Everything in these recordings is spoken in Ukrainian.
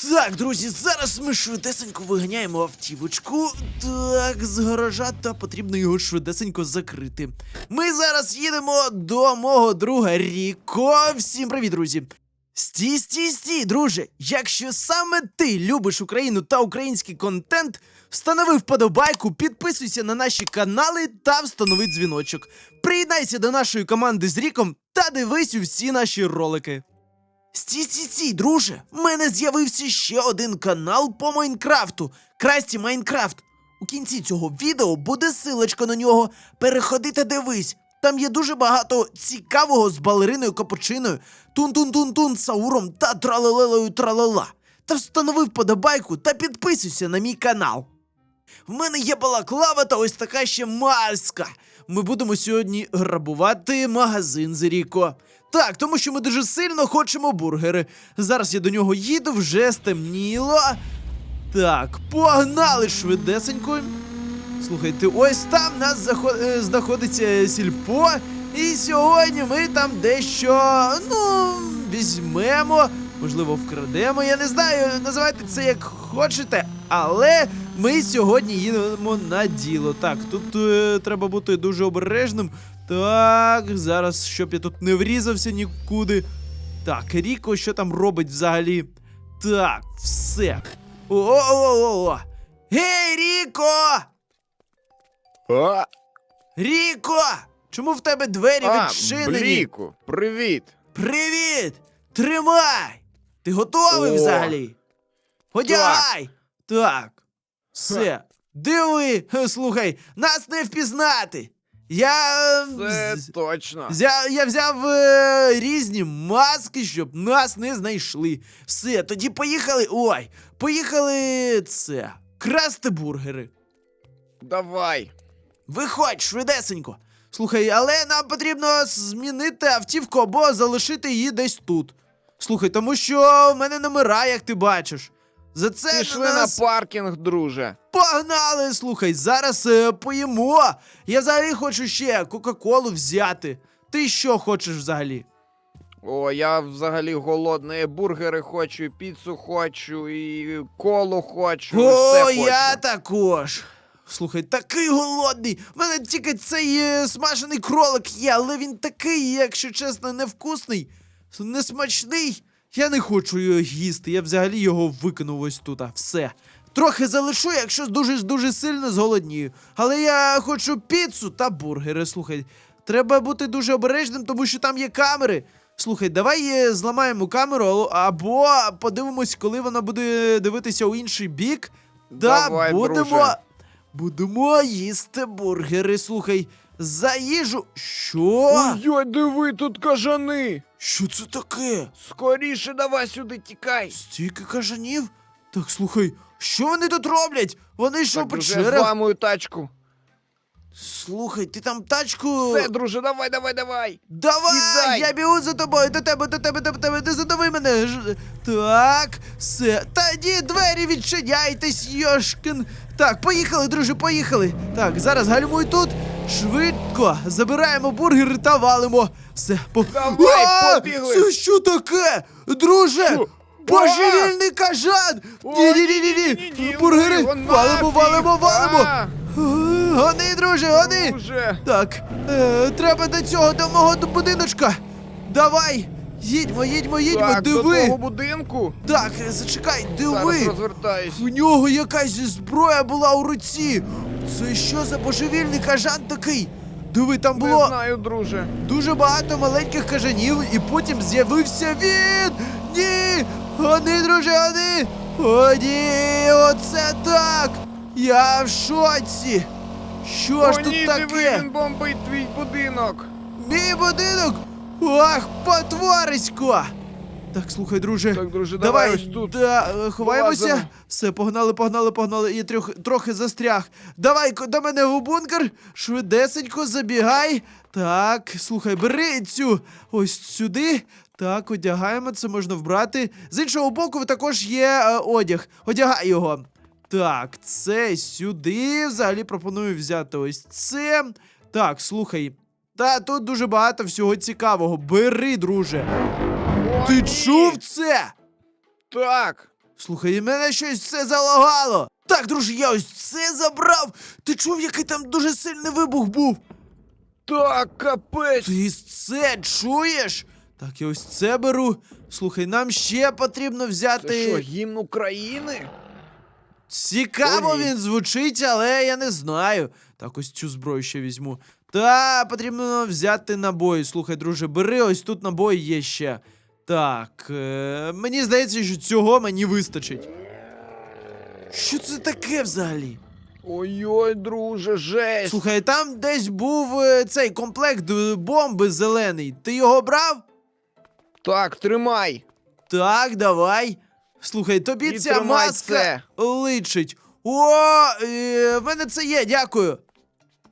Так, друзі, зараз ми швидесенько виганяємо автівочку. Так, з гаража, та потрібно його швидесенько закрити. Ми зараз їдемо до мого друга Ріко. Всім привіт, друзі! Стій, стій, стій, друже! Якщо саме ти любиш Україну та український контент, встанови вподобайку, підписуйся на наші канали та встанови дзвіночок. Приєднайся до нашої команди з Ріком та дивись усі наші ролики. Стій, стій, стій, друже! В мене з'явився ще один канал по Майнкрафту Красті Майнкрафт. У кінці цього відео буде силочка на нього. Переходи та дивись. Там є дуже багато цікавого з балериною капучиною, тун-тун-тун-тун, Сауром та тралелелею тралала. Та встанови вподобайку та підписуйся на мій канал. В мене є балаклава та ось така ще маска. Ми будемо сьогодні грабувати магазин з Ріко. Так, тому що ми дуже сильно хочемо бургери. Зараз я до нього їду, вже стемніло. Так, погнали швидесенько. Слухайте, ось там нас захо- е, знаходиться сільпо, і сьогодні ми там дещо, ну, візьмемо, можливо, вкрадемо. Я не знаю, називайте це як хочете, але ми сьогодні їдемо на діло. Так, тут е, треба бути дуже обережним. Так, зараз, щоб я тут не врізався нікуди. Так, Ріко, що там робить взагалі? Так, все. О-о-о-о! Гей, Ріко! А, Ріко! Чому в тебе двері а відчинені? Бліку, привіт. Привіт! Тримай! Ти готовий О. взагалі? Одягай! Так. Все. Диви, слухай, нас не впізнати. Я. е, Це з- точно. Взяв, я взяв е, різні маски, щоб нас не знайшли. Все, тоді поїхали. Ой, поїхали це. Красти бургери. Давай. Виходь швидесенько. Слухай, але нам потрібно змінити автівку або залишити її десь тут. Слухай, тому що в мене номера, як ти бачиш. За це Пішли на на паркінг, друже. погнали. Слухай, зараз е, поїмо. Я взагалі хочу ще Кока-Колу взяти. Ти що хочеш взагалі? О, я взагалі голодний. Бургери хочу, і піцу хочу, і колу хочу. О, все я також. Слухай, такий голодний. У мене тільки цей е, смажений кролик є, але він такий, якщо чесно, невкусний, несмачний. Я не хочу його їсти. Я взагалі його викинув ось тут. а, Все. Трохи залишу, якщо дуже дуже сильно зголоднію. Але я хочу піцу та бургери. Слухай, треба бути дуже обережним, тому що там є камери. Слухай, давай е, зламаємо камеру або подивимось, коли вона буде дивитися у інший бік. Да, Давай, будемо. друже. Будемо їсти бургери. Слухай, за їжу. Що? Ой, диви, тут кажани. Що це таке? Скоріше давай сюди тікай. Стільки кажанів? Так слухай, що вони тут роблять? Вони що, Так, друже, печерах? зламую тачку. Слухай, ти там тачку. Все, друже, давай, давай, давай. Давай, Сідай. я бігу за тобою, до тебе, до тебе, до тебе, не задави мене. Ж- Так, все. Тоді двері відчиняйтесь, Йошкін. Так, поїхали, друже, поїхали. Так, зараз гальмуй тут. Швидко забираємо бургери та валимо. Все, по... Давай, А, побігли. Це що таке? Друже! Що? Божевільний кажан! О, Ні-ні-ні-ні! ні-ні-ні, Бургери! Валимо, валимо, нафіг! валимо! А, Гони, друже, гони! Друже. Так, е, треба до цього, до мого будиночка. Давай! Їдьмо, їдьмо, їдьмо, Так, до диви! того будинку. Так, е, зачекай, Зараз диви! розвертаюсь. В нього якась зброя була у руці. Це що за божевільний кажан такий? Диви, там Не було знаю, друже. дуже багато маленьких кажанів, і потім з'явився він! Ні! Гони, друже, гони! О, ні! Оце так! Я в шоці! Що О, ж тут ні, таке? диви, він бомбить твій будинок. Мій будинок! Ах, потворисько! Так, слухай, друже. Так, друже, давай ось тут. Да, е, ховаємося. Вилазимо. Все, погнали, погнали, погнали. Я трьох, трохи застряг. Давай ко- до мене в бункер. Швидесенько забігай. Так, слухай, бери цю ось сюди. Так, одягаємо, це можна вбрати. З іншого боку, також є е, одяг. Одягай його. Так, це сюди. Взагалі пропоную взяти ось це. Так, слухай. Та тут дуже багато всього цікавого. Бери, друже. Ти чув це? Так. Слухай, і мене щось все залагало. Так, друже, я ось це забрав. Ти чув, який там дуже сильний вибух був? Так, капець. Ти це чуєш? Так, я ось це беру. Слухай, нам ще потрібно взяти. Це що, гімн України? Цікаво він звучить, але я не знаю. Так, ось цю зброю ще візьму. Та потрібно взяти набої. Слухай, друже, бери, ось тут набої є ще. Так, е- мені здається, що цього мені вистачить. Що це таке взагалі? Ой-ой, друже, жесть. Слухай, там десь був е, цей комплект е, бомби зелений. Ти його брав? Так, тримай. Так, давай. Слухай, тобі І ця маска це. личить. О, е, в мене це є, дякую.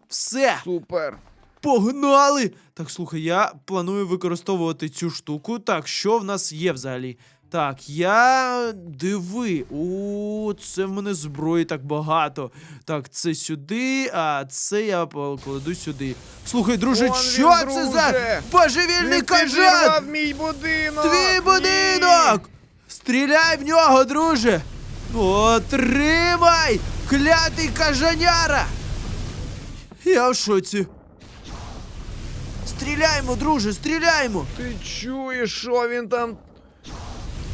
Все, Супер. Погнали! Так, слухай, я планую використовувати цю штуку. Так, що в нас є взагалі? Так, я диви. О, це в мене зброї так багато. Так, це сюди, а це я покладу сюди. Слухай, друже, Вон що він, це друже. за божевільний Він кажан? підірвав мій будинок. Твій Ні. будинок! Стріляй в нього, друже! Отримай! Клятий кажаняра! Я в шоці. Стріляймо, друже, стріляймо! Ти чуєш, що він там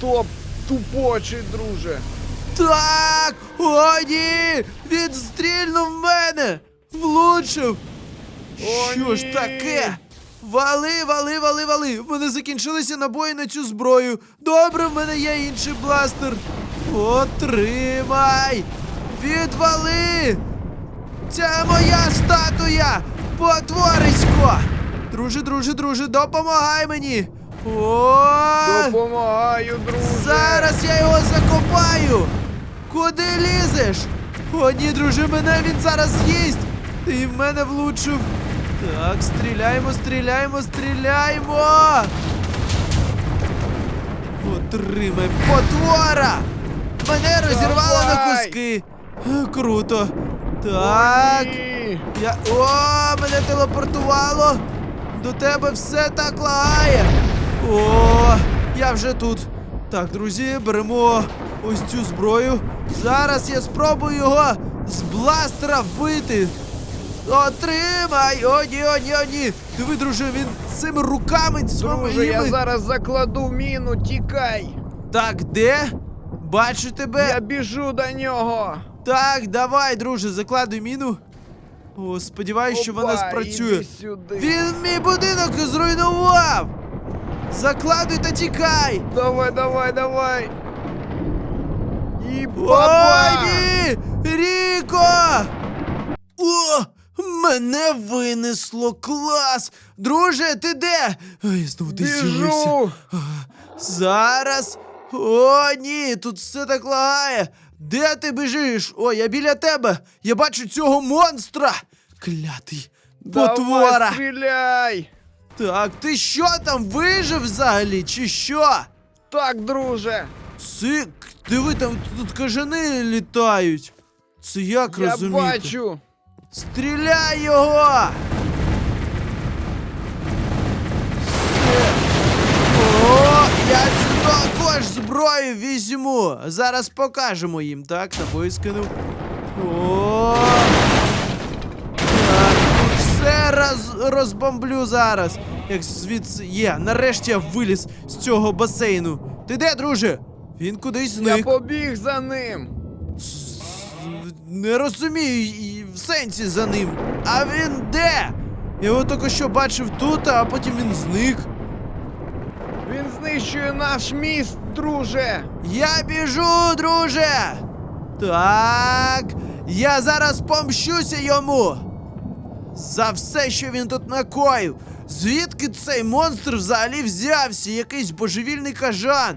топ тупочий, друже. Так! О, ні! Він стрільнув в мене! Влучив! О, Що ж таке? Вали, вали, вали, вали! В мене закінчилися набої на цю зброю. Добре, в мене є інший бластер. Отримай! Відвали! Це моя статуя! Потворисько! Друже, друже, друже, допомагай мені! О! Допомагаю, друже. Зараз я його закопаю! Куди лізеш? О, ні, друже, мене він зараз з'їсть! Ти в мене влучив. Так, стріляємо, стріляємо, стріляємо! Отримай, потвора! Мене розірвало на куски! Е, Круто! Так. Ні. Я. О, мене телепортувало! До тебе все так лагає! О, я вже тут. Так, друзі, беремо ось цю зброю. Зараз я спробую його з бластера вбити. Отримай! О, ні, о, ні, о, ні! Диви, друже, він цими руками Друже, я зараз закладу міну, тікай. Так, де? Бачу тебе. Я біжу до нього. Так, давай, друже, закладуй міну. О, сподіваюсь, що вона спрацює. іди сюди. Він мій будинок зруйнував! Закладуй та тікай! Давай, давай, давай. І Ой, баба! ні! Ріко! О! Мене винесло! Клас! Друже, ти де? Ой, знову ти з'явився. Біжу! Зараз. О, ні, тут все так лагає. Де ти біжиш? О, я біля тебе. Я бачу цього монстра. Клятий. Потвора. Давай, стріляй! Так, ти що там вижив взагалі, чи що? Так, друже! Цик, диви, там тут кажани літають. Це як Я розуміти? бачу! Стріляй його! Зброю візьму. Зараз покажемо їм, так? Набої скинув. О! Так, тут все роз, розбомблю зараз. Як звідси є. Нарешті я виліз з цього басейну. Ти де, друже? Він кудись Я побіг за ним! Не розумію і в сенсі за ним. А він де? Я його тільки що бачив тут, а потім він зник. Він знищує наш міст, друже! Я біжу, друже. Так. Я зараз помщуся йому. За все, що він тут накоїв. Звідки цей монстр взагалі взявся? Якийсь божевільний кажан.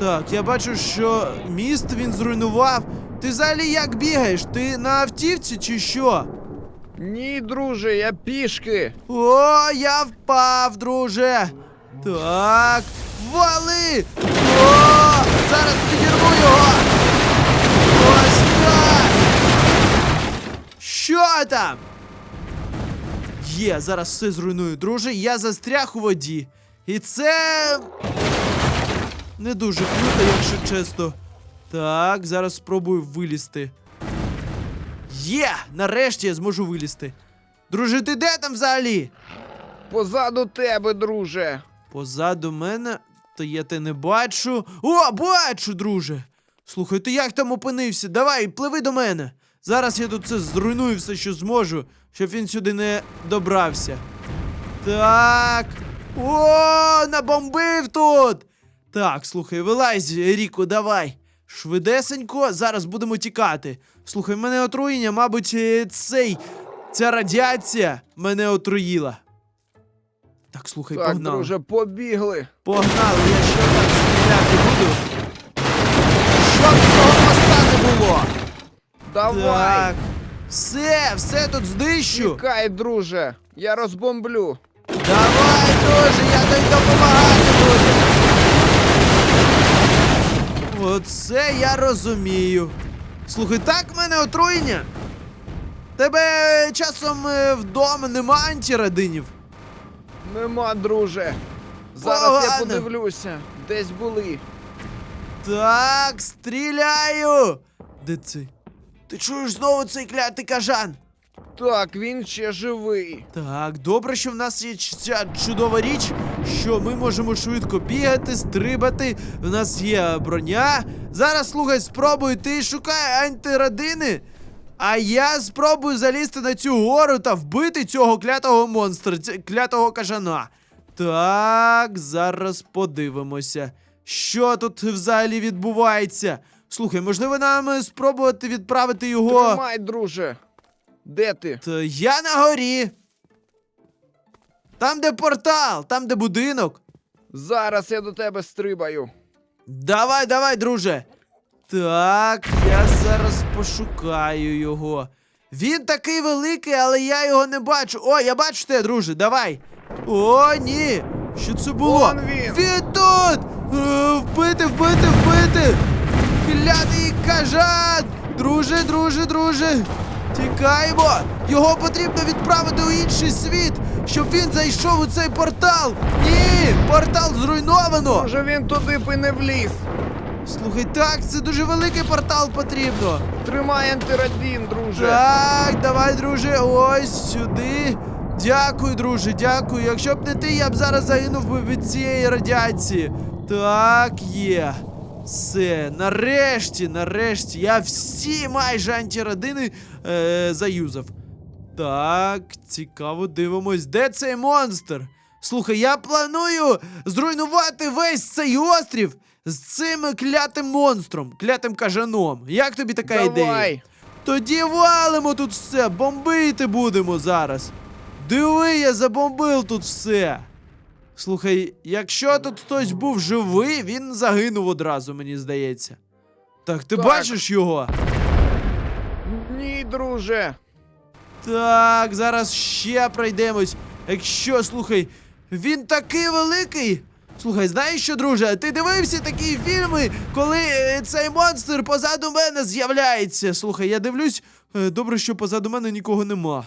Так, я бачу, що міст він зруйнував. Ти взагалі як бігаєш? Ти на автівці чи що? Ні, друже, я пішки! О, я впав, друже. Так, вали! О, зараз підірву його! Ось так! Що там? Є, зараз все зруйную, друже. Я застряг у воді. І це. Не дуже круто, якщо чесно. Так, зараз спробую вилізти. Є! Нарешті я зможу вилізти. Друже, ти де там взагалі? Позаду тебе, друже. Позаду мене, то я те не бачу. О, бачу, друже. Слухай, ти як там опинився? Давай, пливи до мене. Зараз я тут це зруйную все, що зможу, щоб він сюди не добрався. Так. О, набомбив тут. Так, слухай, вилазь, Ріко, давай. Швидесенько, зараз будемо тікати. Слухай, мене отруєння, мабуть, е, цей. Ця радіація мене отруїла. Так, слухай, Так, погнали. друже, побігли. Погнали, я ще так стріляти буду. Щоб цього моста не було. Давай. Так. Все, все тут знищу. Тікай, друже. Я розбомблю. Давай, друже, я тобі допомагати буду. Оце я розумію. Слухай, так в мене отруєння. Тебе часом е, вдома нема антирадинів. Нема, друже. Зараз я подивлюся. Десь були. Так, стріляю. Де цей? Ти чуєш знову цей клятий кажан? Так, він ще живий. Так, добре, що в нас є ця чудова річ, що ми можемо швидко бігати, стрибати. У нас є броня. Зараз слухай, спробуй, ти шукай антирадини. А я спробую залізти на цю гору та вбити цього клятого монстра, клятого кажана. Так, зараз подивимося, що тут взагалі відбувається. Слухай, можливо, нам спробувати відправити його. Тримай, друже. Де ти? Та я на горі. Там, де портал, там, де будинок. Зараз я до тебе стрибаю. Давай, давай, друже. Так, я зараз пошукаю його. Він такий великий, але я його не бачу. О, я бачу тебе, друже, давай. О, ні. Що це було? Вон він. Він тут! Е, вбити, вбити, вбити! Клятий кажан! Друже, друже, друже! Тікаємо! Його потрібно відправити у інший світ, щоб він зайшов у цей портал! Ні! Портал зруйновано! Може він туди б і не вліз. Слухай, так, це дуже великий портал потрібно. Тримай антирадін, друже. Так, давай, друже, ось сюди. Дякую, друже, дякую. Якщо б не ти, я б зараз загинув би від цієї радіації. Так, є. Все, нарешті, нарешті, я всі майже антирадини е, заюзав. Так, цікаво, дивимось, де цей монстр? Слухай, я планую зруйнувати весь цей острів з цим клятим монстром, клятим кажаном. Як тобі така ідея? Тоді валимо тут все, бомбити будемо зараз. Диви, я забомбив тут все. Слухай, якщо тут хтось був живий, він загинув одразу, мені здається. Так, ти Так. бачиш його? Ні, друже. Так, зараз ще пройдемось. Якщо, слухай, він такий великий. Слухай, знаєш що, друже? Ти дивився такі фільми, коли е, цей монстр позаду мене з'являється. Слухай, я дивлюсь, е, добре, що позаду мене нікого нема.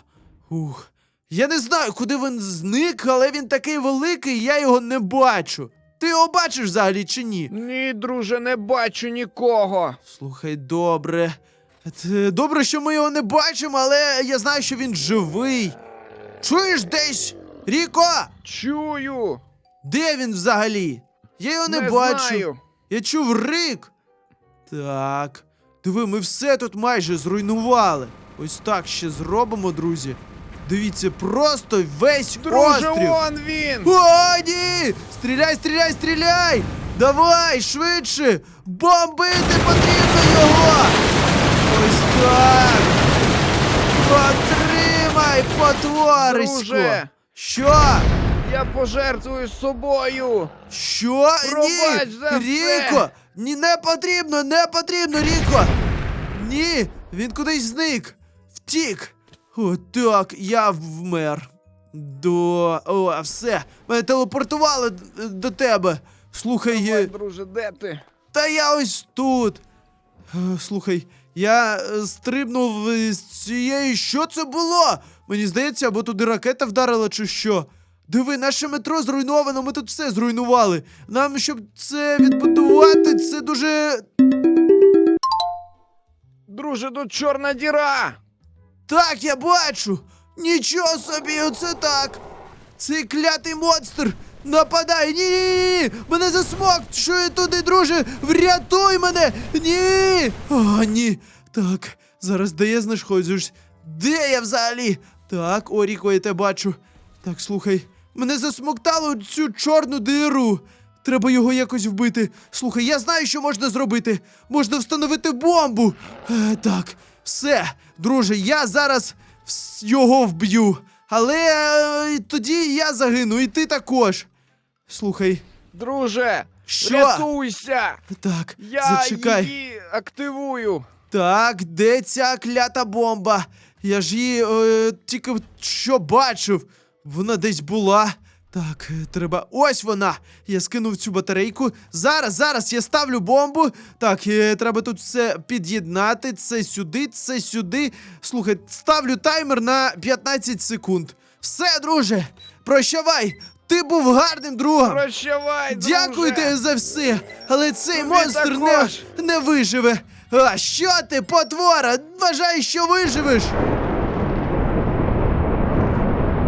Ух. Я не знаю, куди він зник, але він такий великий, я його не бачу. Ти його бачиш взагалі чи ні? Ні, друже, не бачу нікого. Слухай, добре. Добре, що ми його не бачимо, але я знаю, що він живий. Чуєш десь? Ріко! Чую. Де він взагалі? Я його не, Не бачу. знаю. Я чув рик. Так. Диви, ми все тут майже зруйнували. Ось так ще зробимо, друзі. Дивіться, просто весь Друже, острів. вон він. О, ні! Стріляй, стріляй, стріляй! Давай, швидше! Бомбити потрібно його! Ось так! Потримай, потворисько! Друже. Що? Я пожертвую собою. Що? Пробач Ні! за все. Ріко! Ні, не потрібно, не потрібно, Ріко! Ні! Він кудись зник! Втік! О, так, я вмер. До. О, все. Мене телепортували д- до тебе. Слухай, Давай, е, друже, де ти? та я ось тут. Е, Слухай, я е, стрибнув з цієї. Що це було? Мені здається, або туди ракета вдарила, чи що. Диви, наше метро зруйновано, ми тут все зруйнували. Нам, щоб це відбудувати, це дуже друже, тут чорна діра. Так, я бачу. Нічого собі, оце так. Цей клятий монстр нападає. Ні, ні, ні. Мене засмокчує туди, друже. Врятуй мене. Ні. О, ні. Так, зараз де я знаходжусь? Де я взагалі? Так, Оріко, я тебе бачу. Так, слухай, мене засмоктало цю чорну диру. Треба його якось вбити. Слухай, я знаю, що можна зробити. Можна встановити бомбу. Е, так, все, друже, я зараз його вб'ю. Але е, тоді я загину, і ти також. Слухай, Друже, Що? рятуйся! так, Я зачекай. її активую. Так, де ця клята бомба? Я ж її е, тільки що бачив. Вона десь була. Так, треба. Ось вона! Я скинув цю батарейку. Зараз, зараз я ставлю бомбу. Так, е, треба тут все під'єднати. Це сюди, це сюди. Слухай, ставлю таймер на 15 секунд. Все, друже, прощавай! Ти був гарним другом. Прощавай, друже. Дякую тобі за все, але цей Тобі монстр не, також. не виживе. А що ти, потвора? Вважаєш, що виживеш?